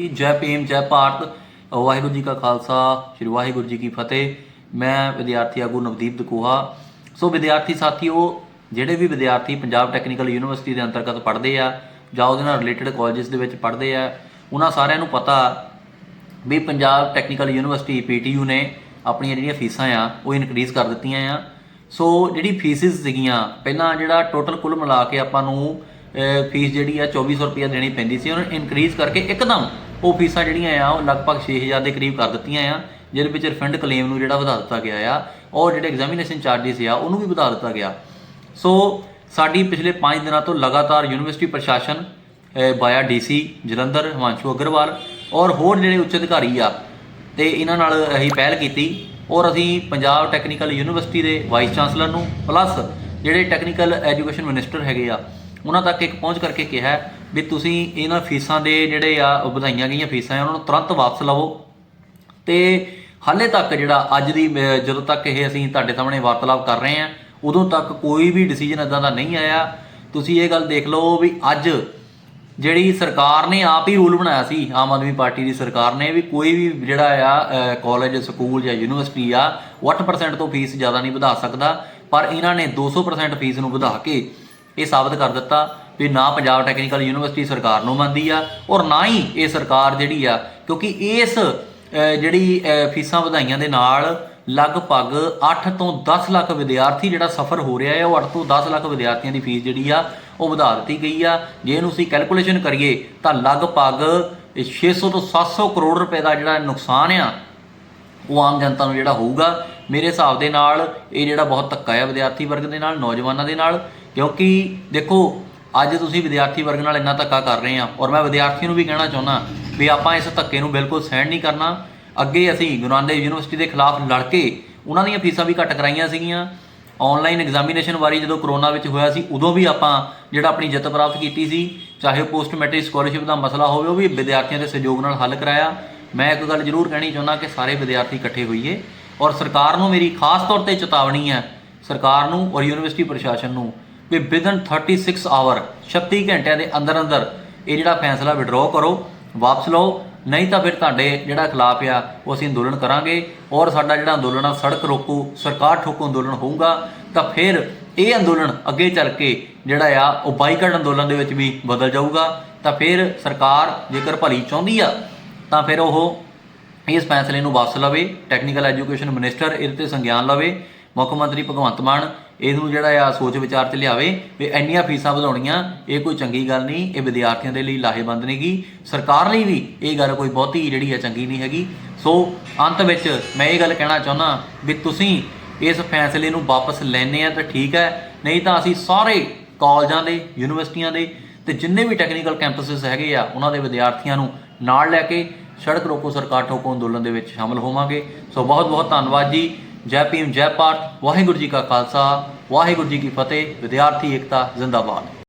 ਜੈ ਭੀਮ, ਜੈ ਭਾਰਤ। ਵਾਹਿਗੁਰੂ ਜੀ ਕਾ ਖਾਲਸਾ, ਸ੍ਰੀ ਵਾਹਿਗੁਰੂ ਜੀ ਕੀ ਫਤਿਹ। ਮੈਂ ਵਿਦਿਆਰਥੀ ਆਗੂ ਨਵਦੀਪ ਦਕੂਹਾ। ਸੋ ਵਿਦਿਆਰਥੀ ਸਾਥੀਓ, ਜਿਹੜੇ ਵੀ ਵਿਦਿਆਰਥੀ ਪੰਜਾਬ ਟੈਕਨੀਕਲ ਯੂਨੀਵਰਸਿਟੀ ਦੇ ਅੰਤਰਗਤ ਪੜ੍ਹਦੇ ਆ ਜਾਂ ਉਹਦੇ ਨਾਲ ਰਿਲੇਟਡ ਕਾਲਜਸ ਦੇ ਵਿੱਚ ਪੜ੍ਹਦੇ ਆ, ਉਹਨਾਂ ਸਾਰਿਆਂ ਨੂੰ ਪਤਾ ਵੀ Punjab technical university P T U ਨੇ ਆਪਣੀਆਂ ਜਿਹੜੀਆਂ ਫੀਸਾਂ ਆ, ਉਹ ਇਨਕਰੀਜ਼ ਕਰ ਦਿੱਤੀਆਂ ਆ। ਸੋ ਜਿਹੜੀ ਫੀਸਿਸ ਸੀਗੀਆਂ, ਪਹਿਲਾਂ ਜਿਹੜਾ ਟੋਟਲ ਕੁੱਲ ਮਿਲਾ ਕੇ ਆਪਾਂ ਨੂੰ ਫੀਸ ਜਿਹੜੀ ਆ 2400 ਰੁਪਏ ਦੇਣੀ ਪੈਂਦੀ ਸੀ। ਉਹਨੂੰ ਇਨਕਰੀਜ਼ ਕਰਕੇ ਇੱਕਦਮ ਉਹ ਫੀਸਾਂ ਜਿਹੜੀਆਂ ਆ, ਉਹ ਲਗਭਗ 6000 ਦੇ ਕਰੀਬ ਕਰ ਦਿੱਤੀਆਂ ਆ, ਜਿਹਦੇ ਵਿੱਚ ਰਿਫੰਡ ਕਲੇਮ ਨੂੰ ਜਿਹੜਾ ਵਧਾ ਦਿੱਤਾ ਗਿਆ ਆ, ਔਰ ਜਿਹੜੇ ਐਗਜ਼ਾਮੀਨੇਸ਼ਨ ਚਾਰजेस ਆ, ਉਹਨੂੰ ਵੀ ਵਧਾ ਦਿੱਤਾ ਗਿਆ। ਸੋ ਸਾਡੀ ਪਿਛਲੇ 5 ਦਿਨਾਂ ਤੋਂ ਲਗਾਤਾਰ ਯੂਨੀਵਰਸਿਟੀ ਪ੍ਰਸ਼ਾਸਨ ਬਾਇਆ ਡੀਸੀ ਜਲੰਧਰ, ਹਿਮਾਂਸ਼ੂ ਅਗਰਵਾਲ, ਔਰ ਹੋਰ ਜਿਹੜੇ ਉੱਚ ਅਧਿਕਾਰੀ ਆ, ਤੇ ਇਹਨਾਂ ਨਾਲ ਅਸੀਂ ਪਹਿਲ ਕੀਤੀ, ਔਰ ਅਸੀਂ ਪੰਜਾਬ ਟੈਕਨੀਕਲ ਯੂਨੀਵਰਸਿਟੀ ਦੇ ਵਾਈਸ ਚਾਂਸਲਰ ਨੂੰ ਪਲੱਸ ਜਿਹੜੇ ਟੈਕਨੀਕਲ ਐਜੂਕੇਸ਼ਨ ਮਿਨਿਸਟਰ ਹੈਗੇ ਆ ਉਹਨਾਂ ਤੱਕ ਇੱਕ ਪਹੁੰਚ ਕਰਕੇ ਕਿਹਾ ਵੀ ਤੁਸੀਂ ਇਹਨਾਂ ਫੀਸਾਂ ਦੇ ਜਿਹੜੇ ਆ ਵਧਾਈਆਂ ਗਈਆਂ ਫੀਸਾਂ ਆ, ਉਹਨਾਂ ਨੂੰ ਤੁਰੰਤ ਵਾਪਸ ਲਵੋ। ਤੇ ਹਾਲੇ ਤੱਕ ਜਿਹੜਾ ਅੱਜ ਦੀ ਜਦੋਂ ਤੱਕ ਇਹ ਅਸੀਂ ਤੁਹਾਡੇ ਸਾਹਮਣੇ ਵਾਰਤਾਲਾਪ ਕਰ ਰਹੇ ਹਾਂ, ਉਦੋਂ ਤੱਕ ਕੋਈ ਵੀ ਡਿਸੀਜਨ ਇਦਾਂ ਦਾ ਨਹੀਂ ਆਇਆ। ਤੁਸੀਂ ਇਹ ਗੱਲ ਦੇਖ ਲਓ ਵੀ ਅੱਜ ਜਿਹੜੀ ਸਰਕਾਰ ਨੇ ਆਪ ਹੀ ਰੂਲ ਬਣਾਇਆ ਸੀ, ਆਮ ਆਦਮੀ ਪਾਰਟੀ ਦੀ ਸਰਕਾਰ ਨੇ ਵੀ ਕੋਈ ਵੀ ਜਿਹੜਾ ਆ ਕਾਲਜ ਸਕੂਲ ਜਾਂ ਯੂਨੀਵਰਸਿਟੀ ਆ, ਉਹ 8% ਤੋਂ ਫੀਸ ਜ਼ਿਆਦਾ ਨਹੀਂ ਵਧਾ ਸਕਦਾ, ਪਰ ਇਹਨਾਂ ਨੇ 200% ਫੀਸ ਨੂੰ ਵਧਾ ਕੇ ਇਹ ਸਾਬਤ ਕਰ ਦਿੱਤਾ ਵੀ ਨਾ ਪੰਜਾਬ ਟੈਕਨੀਕਲ ਯੂਨੀਵਰਸਿਟੀ ਸਰਕਾਰ ਨੂੰ ਮੰਨਦੀ ਆ ਔਰ ਨਾ ਹੀ ਇਹ ਸਰਕਾਰ ਜਿਹੜੀ ਆ, ਕਿਉਂਕਿ ਇਸ ਜਿਹੜੀ ਫੀਸਾਂ ਵਧਾਈਆਂ ਦੇ ਨਾਲ ਲਗਭਗ 8 ਤੋਂ 10 ਲੱਖ ਵਿਦਿਆਰਥੀ ਜਿਹੜਾ ਸਫਰ ਹੋ ਰਿਹਾ ਹੈ ਉਹ 8 ਤੋਂ 10 ਲੱਖ ਵਿਦਿਆਰਥੀਆਂ ਦੀ ਫੀਸ ਜਿਹੜੀ ਆ, ਉਹ ਵਧਾ ਦਿੱਤੀ ਗਈ ਆ। ਜੇ ਇਹਨੂੰ ਅਸੀਂ ਕੈਲਕੂਲੇਸ਼ਨ ਕਰੀਏ ਤਾਂ ਲਗਭਗ 600 ਤੋਂ 700 ਕਰੋੜ ਰੁਪਏ ਦਾ ਜਿਹੜਾ ਨੁਕਸਾਨ ਆ, ਉਹ ਆਮ ਜਨਤਾ ਨੂੰ ਜਿਹੜਾ ਹੋਊਗਾ। ਮੇਰੇ ਹਿਸਾਬ ਦੇ ਨਾਲ ਇਹ ਜਿਹੜਾ ਬਹੁਤ ਧੱਕਾ ਹੈ ਵਿਦਿਆਰਥੀ ਵਰਗ ਦੇ ਨਾਲ, ਨੌਜਵਾਨਾਂ ਦੇ ਨਾਲ ਕਿਉਂਕਿ ਦੇਖੋ, ਅੱਜ ਤੁਸੀਂ ਵਿਦਿਆਰਥੀ ਵਰਗ ਨਾਲ ਇੰਨਾ ਧੱਕਾ ਕਰ ਰਹੇ ਆ ਔਰ ਮੈਂ ਵਿਦਿਆਰਥੀ ਨੂੰ ਵੀ ਕਹਿਣਾ ਚਾਹੁੰਦਾ ਵੀ ਆਪਾਂ ਇਸ ਧੱਕੇ ਨੂੰ ਬਿਲਕੁਲ ਸਹਿਣ ਨਹੀਂ ਕਰਨਾ। ਅੱਗੇ ਅਸੀਂ ਗੁਰੂ ਨਾਨਕ ਦੇਵ ਯੂਨੀਵਰਸਿਟੀ ਦੇ ਖਿਲਾਫ ਲੜ ਕੇ ਉਹਨਾਂ ਦੀਆਂ ਫੀਸਾਂ ਵੀ ਘੱਟ ਕਰਾਈਆਂ ਸੀਗੀਆਂ। ਆਨਲਾਈਨ ਐਗਜ਼ਾਮੀਨੇਸ਼ਨ ਵਾਰੀ ਜਦੋਂ ਕਰੋਨਾ ਵਿੱਚ ਹੋਇਆ ਸੀ, ਉਦੋਂ ਵੀ ਆਪਾਂ ਜਿਹੜਾ ਆਪਣੀ ਜਿੱਤ ਪ੍ਰਾਪਤ ਕੀਤੀ ਸੀ, ਚਾਹੇ ਪੋਸਟ ਮੈਟ੍ਰਿਕ ਸਕਾਲਰਸ਼ਿਪ ਦਾ ਮਸਲਾ ਹੋਵੇ, ਉਹ ਵੀ ਵਿਦਿਆਰਥੀਆਂ ਦੇ ਸਹਿਯੋਗ ਨਾਲ ਹੱਲ ਕਰਾਇਆ। ਮੈਂ ਇੱਕ ਗੱਲ ਜ਼ਰੂਰ ਕਹਿਣੀ ਚਾਹੁੰਦਾ ਕਿ ਸਾਰੇ ਵਿਦਿਆਰਥੀ ਇਕੱਠੇ ਹੋਈਏ ਔਰ ਸਰਕਾਰ ਨੂੰ ਮੇਰੀ ਖਾਸ ਤੌਰ ਤੇ ਚੇਤਾਵਨੀ ਹੈ, ਸਰਕਾਰ ਨੂੰ ਔਰ ਯੂਨੀਵਰਸਿਟੀ ਪ੍ਰਸ਼ਾਸਨ ਨੂੰ ਵੀ ਵਿਦਨ 36 ਆਵਰ 36 ਘੰਟਿਆਂ ਦੇ ਅੰਦਰ ਅੰਦਰ ਇਹ ਜਿਹੜਾ ਫੈਸਲਾ ਵਿਡਰਾਅ ਕਰੋ, ਵਾਪਸ ਲਓ, ਨਹੀਂ ਤਾਂ ਫਿਰ ਤੁਹਾਡੇ ਜਿਹੜਾ ਖਿਲਾਫ ਆ, ਉਹ ਅਸੀਂ ਅੰਦੋਲਨ ਕਰਾਂਗੇ ਔਰ ਸਾਡਾ ਜਿਹੜਾ ਅੰਦੋਲਨ ਆ, ਸੜਕ ਰੋਕੋ, ਸਰਕਾਰ ਠੋਕੋ ਅੰਦੋਲਨ ਹੋਊਗਾ, ਤਾਂ ਫਿਰ ਇਹ ਅੰਦੋਲਨ ਅੱਗੇ ਚੱਲ ਕੇ ਜਿਹੜਾ ਆ, ਉਹ ਬਾਈਕਾਟ ਅੰਦੋਲਨ ਦੇ ਵਿੱਚ ਵੀ ਬਦਲ ਜਾਊਗਾ, ਤਾਂ ਫਿਰ ਸਰਕਾਰ ਜੇਕਰ ਭਲੀ ਚਾਹੁੰਦੀ ਆ, ਤਾਂ ਫਿਰ ਉਹ ਇਸ ਫੈਸਲੇ ਨੂੰ ਵਾਪਸ ਲਵੇ ਟੈਕਨੀਕਲ ਐਜੂਕੇਸ਼ਨ ਮਿਨਿਸਟਰ ਇਹਦੇ ਤੇ ਸੰਗਿਆਨ ਲਵੇ, ਮੁੱਖ ਮੰਤਰੀ ਭਗਵੰਤ ਮਾਨ ਇਹਨੂੰ ਜਿਹੜਾ ਆ ਸੋਚ ਵਿਚਾਰ ਚ ਲਿਆਵੇ ਵੀ ਇੰਨੀਆਂ ਫੀਸਾਂ ਵਧਾਉਣੀਆਂ, ਇਹ ਕੋਈ ਚੰਗੀ ਗੱਲ ਨਹੀਂ, ਇਹ ਵਿਦਿਆਰਥੀਆਂ ਦੇ ਲਈ ਲਾਹੇਵੰਦ ਨਹੀਂਗੀ। ਸਰਕਾਰ ਲਈ ਵੀ ਇਹ ਗੱਲ ਕੋਈ ਬਹੁਤੀ ਜਿਹੜੀ ਆ ਚੰਗੀ ਨਹੀਂ ਹੈਗੀ। ਸੋ ਅੰਤ ਵਿੱਚ ਮੈਂ ਇਹ ਗੱਲ ਕਹਿਣਾ ਚਾਹੁੰਦਾ ਵੀ ਤੁਸੀਂ ਇਸ ਫੈਸਲੇ ਨੂੰ ਵਾਪਸ ਲੈਣੇ ਆ ਤਾਂ ਠੀਕ ਹੈ, ਨਹੀਂ ਤਾਂ ਅਸੀਂ ਸਾਰੇ ਕਾਲਜਾਂ ਦੇ, ਯੂਨੀਵਰਸਿਟੀਆਂ ਦੇ ਤੇ ਜਿੰਨੇ ਵੀ ਟੈਕਨੀਕਲ ਕੈਂਪਸਸ ਹੈਗੇ ਆ, ਉਹਨਾਂ ਦੇ ਵਿਦਿਆਰਥੀਆਂ ਨੂੰ ਨਾਲ ਲੈ ਕੇ ਸੜਕ ਰੋਕੋ ਸਰਕਾਰ ਠੋਕੋ ਅੰਦੋਲਨ ਦੇ ਵਿੱਚ ਸ਼ਾਮਲ ਹੋਵਾਂਗੇ। ਸੋ ਬਹੁਤ ਬਹੁਤ ਧੰਨਵਾਦ ਜੀ। ਜੈ ਭੀਮ, ਜੈ ਭਾਰਤ, ਵਾਹਿਗੁਰੂ ਜੀ ਕਾ ਖਾਲਸਾ, ਵਾਹਿਗੁਰੂ ਜੀ ਕੀ ਫਤਿਹ, ਵਿਦਿਆਰਥੀ ਏਕਤਾ, ਜ਼ਿੰਦਾਬਾਦ।